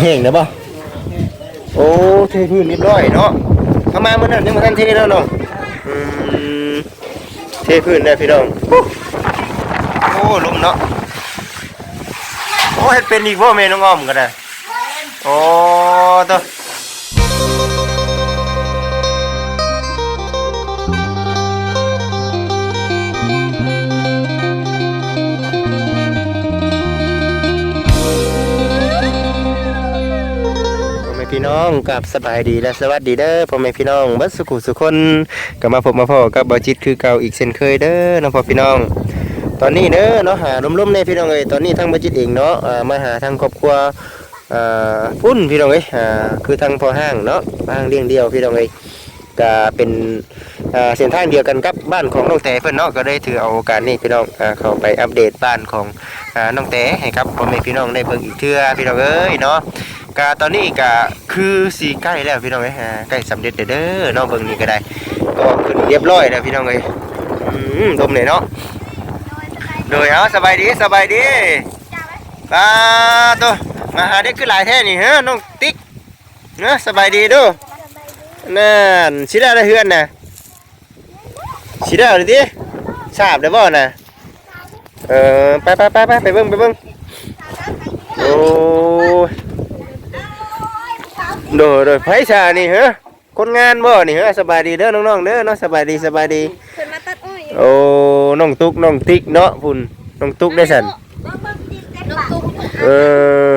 แห้งนะบ่โอ้เทพื้นเรียบร้อยเนาะทำมาเมื่อนั้นยังมาทันเทแล้วเนาะอืมเทพื้นได้พี่น้องโอ้ลมเนาะโอ้เห็ดเป็นอีกบ่เมน้องอ้อมกันนะโอ้ตัว พี่น้องกับสบายดีและสวัสดีเด้อพ่อแม่พี่น้องบัดสุขุสุคนก็มาพบมาพอกับบอจิตคือเก่าอีกเช่นเคยเด้อน้องพ่อพี่น้อง ตอนนี้เด้อเนาะหาล้มๆในพี่น้องเอ้ยตอนนี้ทั้งบอจิตเองเนาะมาหาทางครอบครัวอ่าพุ่นพี่น้องเอ้ยคือทางพอห้างเนาะห้างเลี้ยงเดียวพี่น้องเอ้ยก็เป็นเส้นทางเดียวกันกับบ้านของน้องแต่เพิ่อนเนาะก็ได้ถือเอาโอกาสนี้พี่น้องเข้าไปอัปเดตบ้านของน้องแต่ให้ครับพ่อแม่พี่น้องได้เบิ่งอีกเทื่อพี่น้องเอ้ยเนาะ กาตอนนี้ก็คือสีใกล้แล้วพี่น้องเอ้ยฮะใกล้สำเร็จแล้วเด้อเน้องเบิ่งนี่ก็ได้ ก็ขึ้นเรียบร้อยแล้วพี่น้องเอ้ยอืมดมเลยเนาะโดยเอาสบายดีสบายดีปาตัวมาหาเด็กคือหลายแท้นี่ฮะน้องติ๊กเนาะสบายดีดูนั่นสิได้ได้เฮือนน่ะสิได้เลยดิทราบได้บ่นะเออไปไปไปไปไปเบิ่งไปเบิ่งโอ้ โดยโดยไผชานี่ฮะคนงานบ่นี่ฮะสบายดีเด้อน้องๆเด้อเนาะสบายดีสบายดีขึ้นมาตัดอ้อยโอ้น้องตุ๊กน้องติ๊กเนาะพุ่นน้องตุ๊กได้สันนกตุ๊กเออ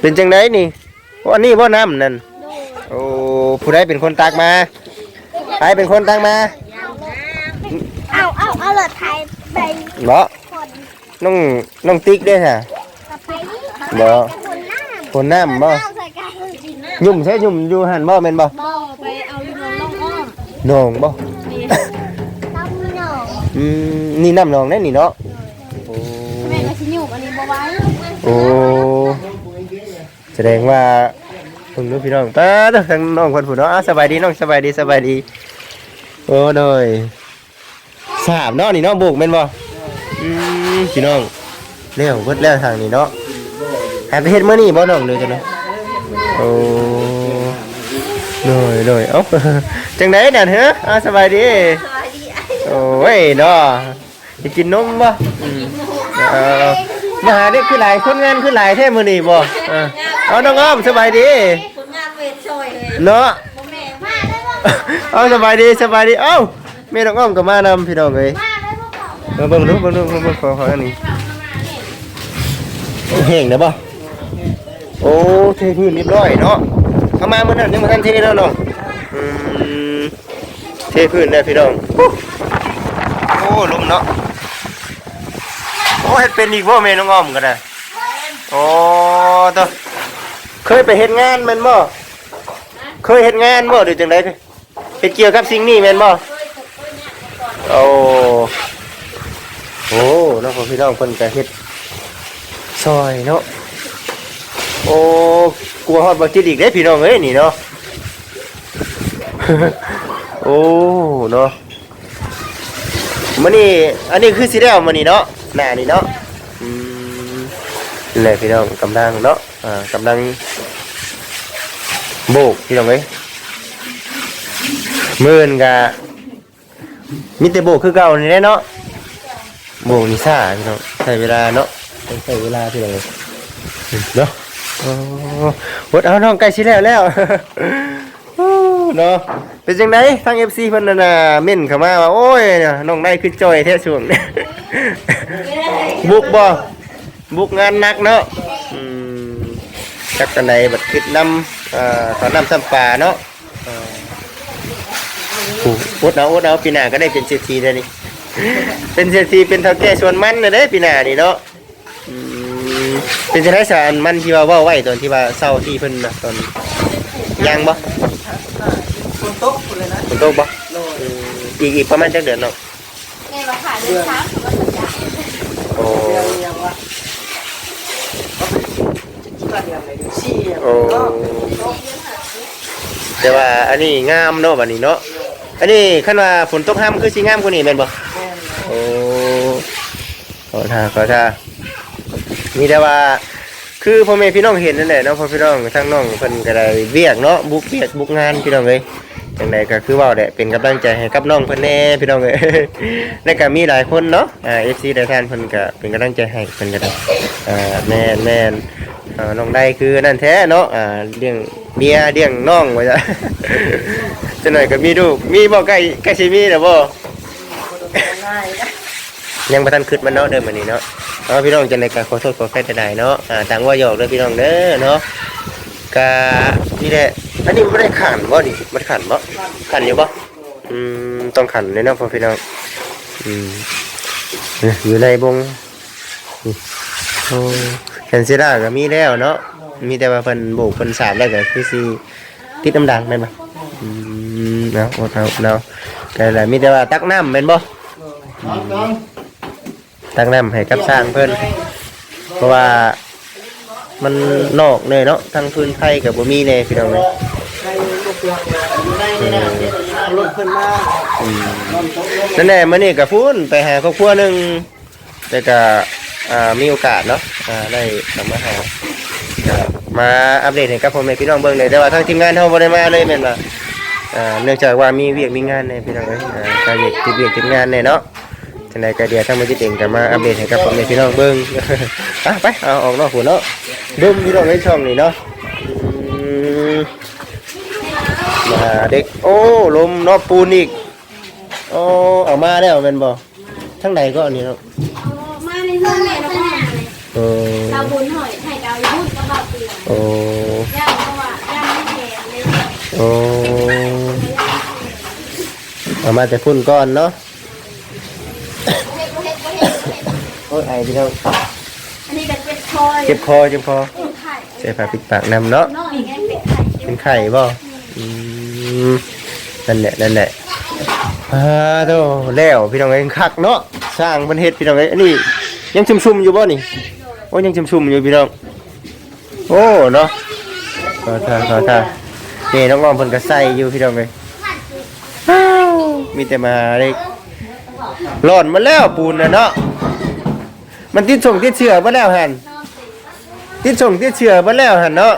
เป็นจังไดนี่ว่านี่บ่น้ำนั่นโอ้ผู้ใดเป็นคนตักมาใครเป็นคนตักมาเอาเอาเอาเลยไทยไปบ่คนน้องน้องติ๊กได้ซะกับไปนี่บ่คนหน้าคนน้ำบ่ ยุ่มใช่ยุ่มอยู่หันบ่แม่นบ่บ่ไปเอาอยู่น้องน้องอ้อมหนองบ่นี่น้องมีน้องอืมนี่น้ำหนองแน่นี่เนาะโอ้แม่ก็สิอยู่อันนี้บ่ไว้โอ้แสดงว่าเพิ่งรู้พี่น้องป้าเด้อทางน้องคนผู้เนาะอ้าวสบายดีน้องสบายดีสบายดีโอ้โดยสามเนาะนี่เนาะบุกแม่นบ่อืมพี่น้องเร็วเบิดแล้วทางนี้เนาะหาไปเฮ็ดมื้อนี้บ่น้องเลยจังได๋โอ้ โดยโดยเอ้าจังได๋นั่นเหรออ้าสบายดีสวัสดีโอ้ยเนาะจะกินนมบ่มเออมาหาเด็กคือหลายคนงานคือหลายแท้มื้อนี้บ่เอาน้องอ้อมสบายดีคนงานเวทช่วยเนาะเอาสบายดีสบายดีเอ้าแม่น้องอ้อมก็มานำพี่น้องเอ้ยมาเบิ่งดูเบิ่งดูเบิ่งดูขอขออันนี้แห้งนะบ่โอ้เทพื้นเรียบร้อยเนาะ เข้ามาเมื่อนั้นยังบ่ทันเทแล้วเนาะอืมเทพื้นได้พี่น้องโอ้ลมเนาะโอ้เฮ็ดเป็นอีกบ่แม่น้องอ้อมก็ได้โอ้ตัวเคยไปเฮ็ดงานแม่นบ่เคยเฮ็ดงานบ่หรือจังไดเฮ็ดเกี่ยวกับสิ่งนี้แม่นบ่โอ้โอ้เนาะพ่อพี่น้องเพิ่นก็เฮ็ดซอยเนาะ โอ้กลัวฮอดบ่ติดอีกเด้พี่น้องเอ้ยนี่เนาะโอ้เนาะมื้อนี้อันนี้คือสิได้เอามื้อนี้เนาะหน้านี่เนาะอืมแหละพี่น้องกำลังเนาะอ่ากำลังโบกพี่น้องเอ้ยมื้ออนกะมีแต่โบกคือเก่านี่แหละเนาะโบกนี่ซ่าพี่น้องใช้เวลาเนาะใช้เวลาพี่น้องเนาะ โอ้วดเอาน้องใกล้สิแล้วแล้วเนาะเป็นจังไดทาง FC เพิ่นน่ะนะเม่นเข้ามาว่าโอ้ยน้องได้คือจอยแท้ช่วงนี้บุกบ่บุกงานหนักเนาะอืมจักกันใดบัดคิดนำอ่ตอนนำซ้ำปลาเนาะอ่าโอ้อดเอาอดเอาปีหน้าก็ได้เป็นเศรษฐีแล้วนี่เป็นเศรษฐีเป็นเท่าแก่ส่วนมันน่ะเด้ปีหน้านี่เนาะ มเป็นจังไดสารมันที่ว่าเว้าไว้ตอนที่ว่าเศร้าที่เพิ่นน่ะตอนยังบ่คนตกคนเลยนะฝนตกบ่อืมอีกอีกประมาณจักเดือนเนาะแม่มาขายเดือนช้าถือว่าสัญญาโอ้เรียงเรียงว่าที่บ้านเรียงอะไรชี้โอ้แต่ว่าอันนี้งามเนาะบัดนี้เนาะอันนี้คันว่าฝนตกห้ามคือสิงามกว่านี้แม่นบ่โอ้ขอท่าขอท่า มีแต่ว่า คือพ่อแม่พี่น้องเห็นนั่นแหละเนาะพ่อพี่น้องทั้งน้องเพิ่นก็ได้เวียกเนาะบุกเวียกบุกงานพี่น้องเอ้ยจังไดก็คือว้าแหละเป็นกำลังใจให้กับน้องเพิ่นแน่พี่น้องเอ้ยและก็มีหลายคนเนาะอ่า FC หลายท่านเพิ่นก็เป็นกำลังใจให้เพิ่นก็ได้อ่าแม่นแม่นอ่าน้องได้คือนั่นแท้เนาะอ่าเลี้ยงเมียเลี้ยงน้องว่าจ้ะจังหน่อยก็มีลูกมีบ่ใกล้ใกล้สิมีแล้วบ่ายังบ่ทันคิดมันเนาะเดิมอันนี้เนาะ เอาพี่น้องจังไดก็ขอโทษขอแพ้ได้เนาะอ่าต่างว่าหยอกเด้อพี่น้องเด้อเนาะก็นี่แหละอันนี้บ่ได้ขันบ่นี่บ่ได้ขันบ่ขันอยู่บ่อืมต้องขันเลยเนาะพ่อพี่น้องอืมเนี่ยอยู่ในบงโอ้แคนซิล่าก็มีแล้วเนาะมีแต่ว่าเพิ่นโบกเพิ่นสาบแล้วก็คือสิติดน้ำดังแม่นบ่อืมเอาเอาเอาเอาก็แหละมีแต่ว่าตักน้ำแม่นบ่ ตั้งน้ำให้กับสร้างเพิ่นเพราะว่ามันนอกเลยเนาะทั้งพื้นไทยกับบ่มีเลยพี่น้องเลยในลูกเปลือกในนี่นะเอารถขึ้นมาอืมลมตกลงนั่นแหละมื้อนี้ก็พูนไปหาครอบครัวหนึงแต่ก็อ่ามีโอกาสเนาะอ่าได้กลับมาหาก็มาอัปเดตให้กับพ่อแม่พี่น้องเบิ่งเลยแต่ว่าทางทีมงานเฮาบ่ได้มาเลยแม่นว่าอ่าเนื่องจากว่ามีเวียกมีงานในพี่น้องเอ้ยอ่าก็เวียกติดเวียกติดงานแน่เนาะ จังไดก็เดี๋ยวทางมาจิตเองก็มาอัปเดตให้กับพ่อแม่พี่น้องเบิ่ง ไปไปเอาออกนอกหัวเนาะเบิ่งพี่น้องในช่องนี่เนาะอืมมาเด็กโอ้ลมเนาะปูนอีกโอ้เอามาแล้วแม่นบ่ทั้งใดก็อันนี้เนาะมาในเรื่องแม่เราก็หายเออเราบุญหอยไข่ดาวยุ่นก็บอกเตือนโอ้ย่างเพราะว่าย่างไม่แข็งเลย โอ้เอามาแต่พุ่นก้อนเนาะ โอ้ยไอพี่น้องอันนี้ก็เจ็บคอเจ็บคอเจ็บคอเป็นไข่ใส่ผ้าปิดปากนำเนาะน้อยแกเป็นไข่เป็นไข่บ่อืมนั่นแหละนั่นแหละอ่าโตแล้วพี่น้องเอ้ยคักเนาะสร้างมันเฮ็ดพี่น้องเอ้ยอันนี้ยังชุ่มๆอยู่บ่นี่โอ้ยังชุ่มๆอยู่พี่น้องโอ้เนาะขอท่าขอท่านี่น้องอ้อมเพิ่นก็ใส่อยู่พี่น้องเอ้ยอ้าวมีแต่มาเล็กร้อนมาแล้วปูนน่ะเนาะ มันติดส่งติดเชื้อบ่แล้วหันติดส่งติดเชื้อบ่แล้วหันเนาะ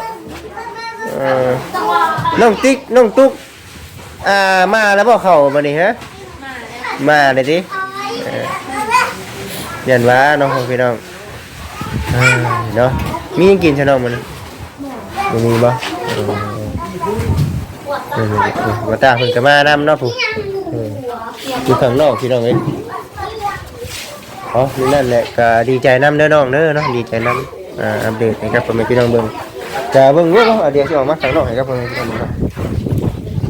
เออน้องติ๊กน้องตุ๊กอ่ามาแล้วบ่เข้ามานี่ฮะ มาเลยดิเออยันว่าน้องของพี่น้องเอ้ยเนาะมีหยังกินชะน้องมันบ่มีบ่เออเออเออบ่ตาเพิ่นก็มานำเนาะผู้อออยู่ข้างนอกพี่น้องเอ้ย อ๋อนี่นั่นแหละก็ดีใจน้ำเด้อน้องเด้อเนาะดีใจน้ำอ่าอัปเดตให้กับพ่อแม่พี่น้องเบิ่งจะเบิ่งเนาะเดี๋ยวสิออกมาข้างนอกให้กับเพิ่นพี่น้องเนาะ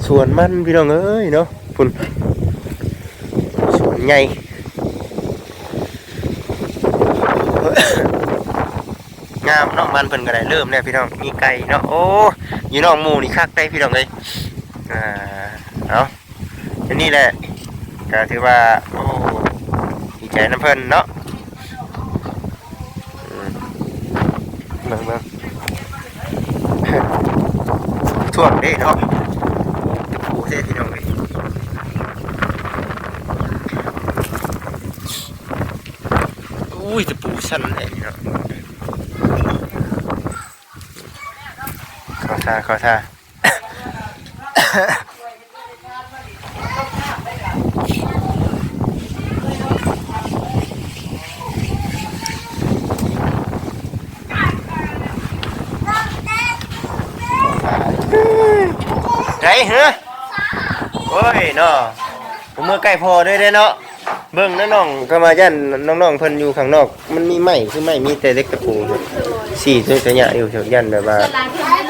สวนมันพี่น้องเอ้ยเนาะพุ่นส่วนใหญ่งามเนาะมันเพิ่นก็ได้เริ่มแล้วพี่น้องมีไก่เนาะโอ้อยู่นอกหมู่นี่คักได้พี่น้องเอ้ยอ่าเอาอันนี้แหละก็ถือว่าโอ้ ใจน้ำเพิ่นเนาะเบิ่งเบิ่งท่วมเด้เนาะปูเส้พี่น้องเลยอุ้ยจะปูสั้นเลยเนาะขอท่าขอท่า ไรเหรอโอ้ยเนาะผมเมื่อใกล้พอด้วยเด้เนาะเบิ่งนะน้องก็มาย่านน้องๆเพิ่นอยู่ข้างนอก มันมีไม้คือไม้มีแต่เล็กตะปูสี่ตัวจะหยะอยู่เฉยยันแบบว่าเห็น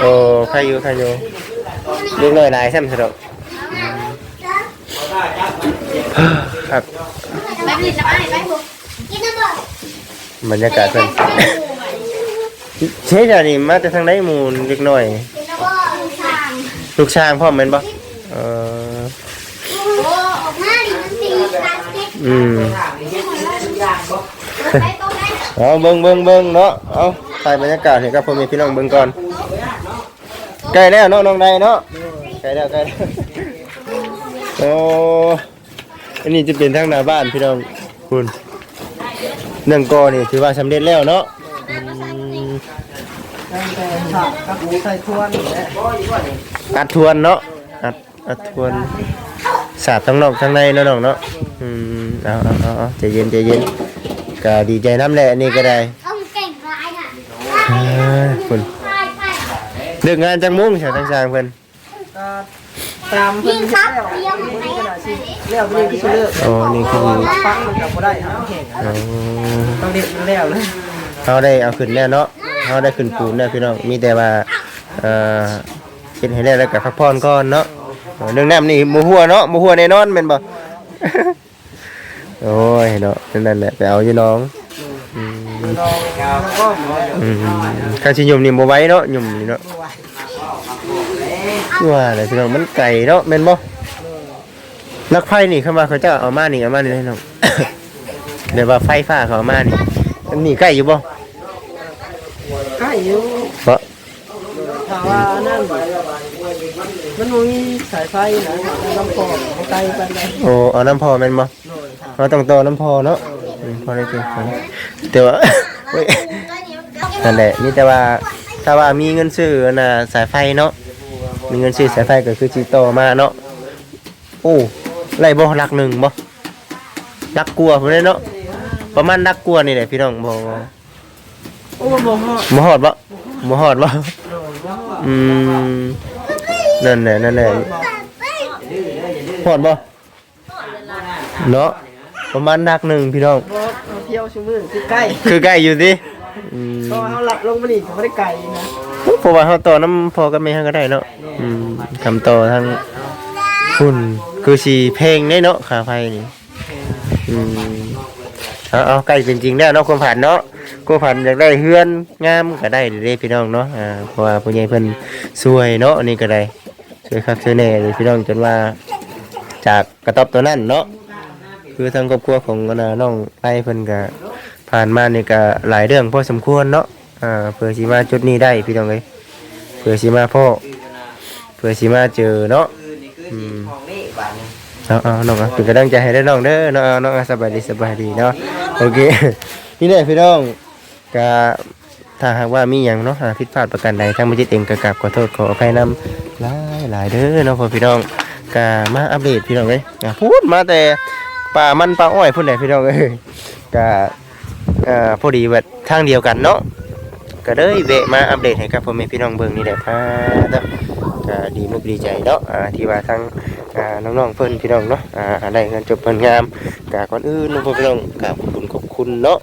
โอ้ใครอยู่ใครอยู่เล็กน้อยหลายแซ่บสะดอกครับแม่ผลิตน้ำไอ้แม่บุกกินน้ำบ่บรรยากาศเพิ่นเช็ดอันนี้มาแต่ทางไหนมู่เล็กน้อย ลูกช้างพ่อมแม่นบ่เออโอ้ออกมาดิมันตีพลาสติกอืมถามนี่เฮ็ดทุกอย่างบ่ได้ตรงไหนเอาเบิ่งเบิ่งเบิ่งเนาะเอาถ่ายบรรยากาศให้กับพ่อแม่พี่น้องเบิ่งก่อนใกล้แล้วเนาะน้องใดเนาะใกล้แล้วใกล้แล้วโอ้อันนี้จะเป็นทางหน้าบ้านพี่น้องคุณเรื่องกอนี่ถือว่าสำเร็จแล้วเนาะอืมตั้งแต่ฉากกับใส่ทวนแหละ อัดทวนเนาะอัดอัดทวนสาบทั้งนอกทั้งในเนาะน้องเนาะอืมเอาเอาเอาเอาใจเย็นใจเย็นก็ดีใจน้ำแหละนี่ก็ได้อ่าคุณไปไปเลิกงานจังมุ่งใช่ทั้งสามเพิ่นก็ตามเพิ่ยินงที่ซับแล้วเตรียมนี่ไปก็น่าสิแล้วนี่คือเลิกโอ้นี่คือฟังมันก็บ่ได้หาแห้งเอาต้องเด็ดมันแล้วเลยเขาได้เอาขึ้นแล้วเนาะเขาได้ขึ้นปูนแล้วพี่น้องมีแต่ว่าเอ่อ เป็นให้ได้แล้วก็พักผ่อนก่อนเนาะเออเรื่องน้ำนี่หมูหัวเนาะหมูหัวแน่นอนแม่นบ่โอ้ยเนาะนั่นแหละไปเอาอยู่น้องอืมลองแล้วก็หมออืมข้าชิยมนี่บ่ไหว้เนาะยมนี่เนาะว่าอะไรพี่น้องมันไก่เนาะแม่นบ่ลักไฟนี่เข้ามาเขาเจะเอามานี่เอามานี่ให้น้องเดี๋ยวว่าไฟฟ้าเขาเอามานี่อันนี้ใกล้อยู่บ่ใกล้อยู่บ่ถ้าว่านั่น มันบ่มีสายไฟนะลำโพงไกลปานใดโอ้เอาน้ำพอแม่นบ่โดยค่ะเราต้องต่อน้ำพอเนาะอืมพอได้เก่งแต่ว่า เว้ยนั่นแหละมีแต่ว่าถ้าว่ามีเงินซื้อน่ะสายไฟเนาะมีเงินซื้อสายไฟก็คือสิต่อมาเนาะโอ้ไรบ่หลักหนึ่งบ่หลักกลัวพุ่นเด้เนาะประมาณหลักกลัวนี่แหละพี่น้องบ่บ่โอ้บ่ฮอดบ่ฮอดบ่บ่ฮอดบ่โดยบ่ฮอดอืม นั่นแหละนั่นแหละฮอดบ่เนาะประมาณหลักหนึ่งพี่น้องบ่เอาเที่ยวช่วมือคือใกล้คือใกล้อยู่ดิอืมเพราะว่าเฮาหลับลงมานี่ก็บ่ได้ไกลนะเพราะว่าเขาต่อน้ำพอกับแม่เขาก็ได้เนาะอืมทำต่อทางหุ่นคือสีเพลงได้เนาะขาไฟนี่อืมเอาเอาใกล้เป็นจริงแล้เนาะความผ่านเนาะความผ่านอยากได้เฮือนงามก็ได้เด้พี่น้องเนาะอ่าเพราะว่าผู้ใหญ่เพิ่นช่วยเนาะนี่ก็ได้ ช่วยครับช่วยแน่เลยพี่น้องจนว่า จากกระต๊อบตัวนั้นเนาะคือทางครอบครัวของน้าน้องไอ้เพิ่นก็ผ่านมานี่ก็หลายเรื่องพอสมควรเนาะอ่าเพื่อสิมาจุดนี้ได้พี่น้องเอ้ยเพื่อสิมาพ่อเพื่อสิมาเจอเนาะอืมเอาเอาน้องอะเป็นกำลังใจให้ได้น้องเด้อน้องอาน้องอะสบายดีสบายดีเนาะโอเคนี่แหละพี่น้องก็ถ้าหากว่ามีอย่างเนาะหาผิดพลาดประการใดทางบัจิตเองก็กราบขอโทษขออภัยนำลา หลายเด้อเนาะพ่อพี่น้องก็มาอัปเดตพี่น้องเอ้ยอะพูดมาแต่ป่ามันป่าอ้อยพุ่นไหนพี่น้องเอ้ยก็อ่าพอดีแบบทางเดียวกันเนาะก็เลยเวะมาอัปเดตให้กับพ่อแม่พี่น้องเบิ่งนี่แหละพาเนาะก็ดีมุกดีใจเนาะที่ว่าทั้งน้องๆเพิ่อนพี่น้องเนาะอ่าได้เงินจบเพิ่นงามก็ก่อนอื่นน้องพ่อพี่น้องกาขอบคุณขอบคุณเนาะ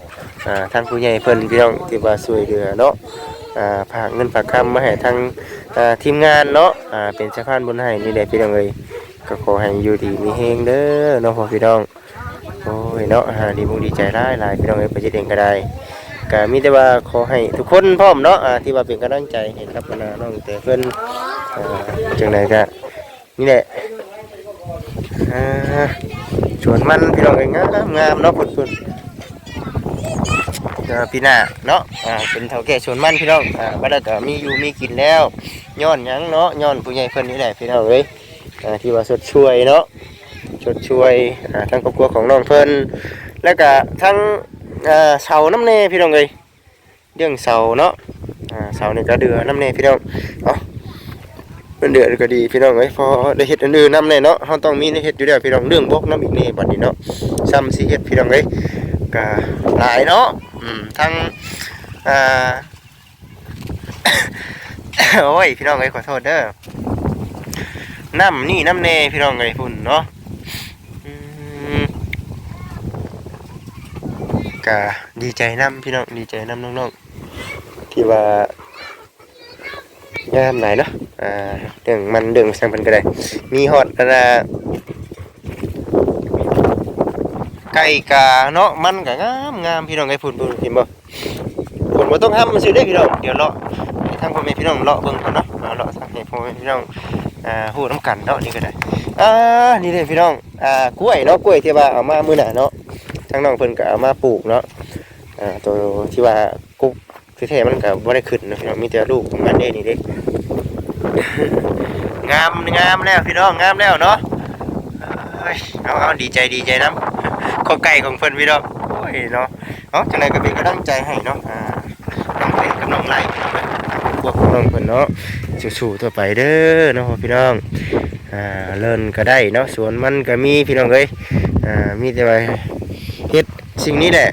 อ่าทางผู้ใหญ่เพิ่อนพี่น้องที่ว่าช่วยเหลือเนาะ อ่าฝากเงินฝากคำมาให้ทางอ่าทีมงานเนาะอ่าเป็นสะพานบุญให้นี่แหละพี่น้องเอ้ยก็ขอให้อยู่ดีมีเฮงเด้อเนาะพ่อพี่น้องโอ้ยเนาะอ่าดีมุกดีใจหลายหลายพี่น้องเอ้ยไปเฮ็ดเองก็ได้ก็มีแต่ว่าขอให้ทุกคนพร้อมเนาะอ่าที่ว่าเป็นกำลังใจให้กับน้าน้องแต่เพิ่นอ่าจังไดก็นี่แหละอ่าชวนมันพี่น้องเอ้ยงามงามเนาะพุ่นๆ ก็พี่หน้าเนาะอ่าเป็นเฒ่าแก่ชวนมันพี่น้องอ่าบ่ได้ก็มีอยู่มีกินแล้วย้อนหยังเนาะย้อนผู้ใหญ่เพิ่นนี่แหละพี่น้องเอ้ยอ่าที่ว่าสดช่วยเนาะสดช่วยอ่าทั้งครอบครัวของน้องเพิ่นแล้วก็ทั้งอ่าเสาน้ำเนพี่น้องเลยเรื่องเสาเนาะอ่าเสานี่ก็เดือน้ำเนพี่น้องเอาเป็นเดือดก็ดีพี่น้องเอ้ยพอได้เฮ็ดอันอื่นน้ำเนเนาะเราต้องมีได้เฮ็ดอยู่แล้วพี่น้องเรื่องบกน้ำอีกเน่บัดนี้เนาะซ้ำสิเฮ็ดพี่น้องเอ้ย ก็หลายเนาะทั้งอ่าโอ้ยพี่น้องเอ้ยขอโทษเด้อน้ำนี่น้ำเนพี่น้องเอ้ยพุ่นเนาะก็ดีใจนํพี่น้องดีใจนํน้องๆที่ว่างามหลายเนาะอ่าเรื่องมันเรื่องสังพันก็ได้ มีฮอดนะ ไก่กาเนาะมันก็งามงามพี่น้องไอ้ฝุ่นพุ่นเห็นบ่ฝนบ่ต้องห้ามมันสิได้พี่น้องเดี๋ยวเลาะทางพ่อแม่พี่น้องเลาะเบิ่งก่อนเนาะเลาะสักให้พ่อแม่พี่น้องอ่าฮู้นํกันเนาะนี่ก็ได้อ่านี่เด้พี่น้องอ่ากล้วยเนาะกล้วยที่ว่าเอามามื้อหน้าเนาะทั้งน้องเพิ่นก็เอามาปลูกเนาะอ่าตัวที่ว่ากุ๊กที่แท้มันก็บ่ได้ขึ้นนะพี่น้องมีแต่ลูกของมันเด้นี่เด้งามงามแล้วพี่น้องงามแล้วเนาะเอ้ยเอาเอาดีใจดีใจน้ำ ข้อไก่ของเพิ่นพี่น้องโอ้ยเนาะเอาจังไดก็เป็นกำลังใจให้เนาะอ่าน้องเพิ่นกับน้องไหลพวกของน้องเพิ่นเนาะสู้ๆต่อไปเด้อเนาะพี่น้องอ่าเลิ่นก็ได้เนาะสวนมันก็มีพี่น้องเอ้ยอ่ามีแต่ว่าเฮ็ดสิ่งนี้แหละ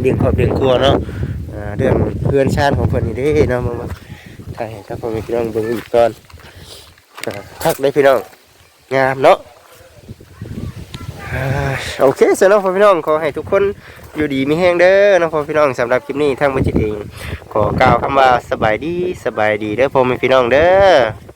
เลี้ยงครอบเลี้ยงครัวเนาะอ่าเรื่องเพื่อนชาติของเพิ่นนี่เด้เนาะมามาถ่ายให้กับพ่อแม่พี่น้องเบิ่งอีกก่อนอ่าทักได้พี่น้องงามเนาะอ่า โอเคสำหรับพ่อพี่น้องขอให้ทุกคนอยู่ดีมีแห้งเด้อนะพ่อพี่น้องสำหรับคลิปนี้ทางบัจิตเอง ขอกล่าวคำว่าสบายดีสบายดีเด้อพ่อแม่พี่น้องเด้อ